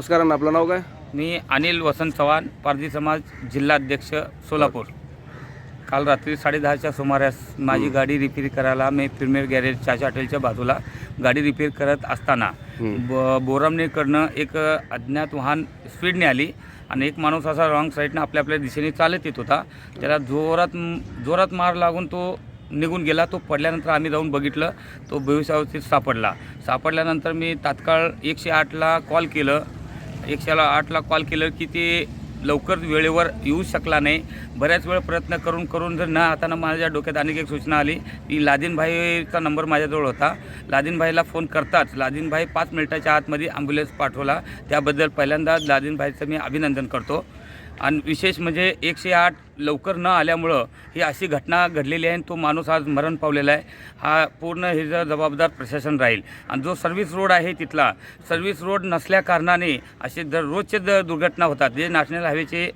नमस्कार आपलं नाव काय? मी अनिल वसंत चव्हाण पारधी समाज जिल्हाध्यक्ष सोलापूर. काल रात्री साडेदहाच्या सुमारास माझी गाडी रिपेअर करायला मी प्रीमियर गॅरेज चाचा हॉटेलच्या बाजूला गाडी रिपेअर करत असताना ब बोरामणेकडनं एक अज्ञात वाहन स्पीडने आली आणि एक माणूस असा रॉंग साईडनं आपल्या आपल्या दिशेने चालत येत होता. त्याला जोरात जोरात मार लागून तो निघून गेला. तो पडल्यानंतर आम्ही जाऊन बघितलं. तो बेहुशावस्थेत सापडला. सापडल्यानंतर मी तात्काळ एकशे आठला कॉल केलं. एकशेला आठला कॉल केलं की ते लवकर वेळेवर येऊ शकला नाही. बऱ्याच वेळ प्रयत्न करून करून जर न आताना माझ्या डोक्यात आणखी एक सूचना आली की लादीनभाईचा नंबर माझ्याजवळ होता. लादीनभाईला फोन करताच लादीनभाई पाच मिनिटाच्या आतमध्ये ॲम्ब्युलन्स पाठवला. त्याबद्दल पहिल्यांदा लादीनभाईचं मी अभिनंदन करतो. आणि विशेष म्हणजे एकशे आठ लवकर न आल्यामुळं ही अशी घटना घडलेली आहे आणि तो माणूस आज मरण पावलेला आहे. हा पूर्ण हे जर जबाबदार प्रशासन राहील. आणि जो सर्व्हिस रोड आहे तिथला सर्व्हिस रोड नसल्या कारणाने असे दररोजचे द दुर्घटना होतात. जे नॅशनल हायवेचे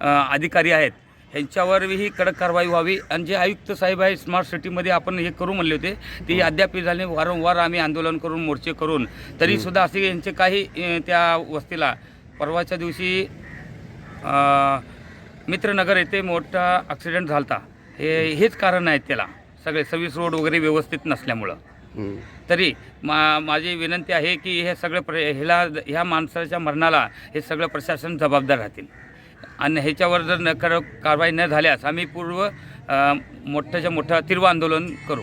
अधिकारी आहेत ह्यांच्यावरही कडक कारवाई व्हावी. आणि जे आयुक्त साहेब आहे स्मार्ट सिटीमध्ये आपण हे करू म्हणले होते ते अद्याप झाले वारंवार आम्ही आंदोलन करून मोर्चे करून तरीसुद्धा असे यांचे काही त्या वस्तीला परवाच्या दिवशी मित्रनगर येथे मोठा ॲक्सिडेंट झाला हे हेच कारण आहेत त्याला. सगळे सर्व्हिस रोड वगैरे व्यवस्थित नसल्यामुळं. तरी मा माझी विनंती आहे की हे सगळं प्र ह्याला ह्या माणसाच्या मरणाला हे सगळं प्रशासन जबाबदार राहतील. आणि ह्याच्यावर जर न कर कारवाई न झाल्यास आम्ही पूर्व मोठ्याच्या मोठं तीव्र आंदोलन करू.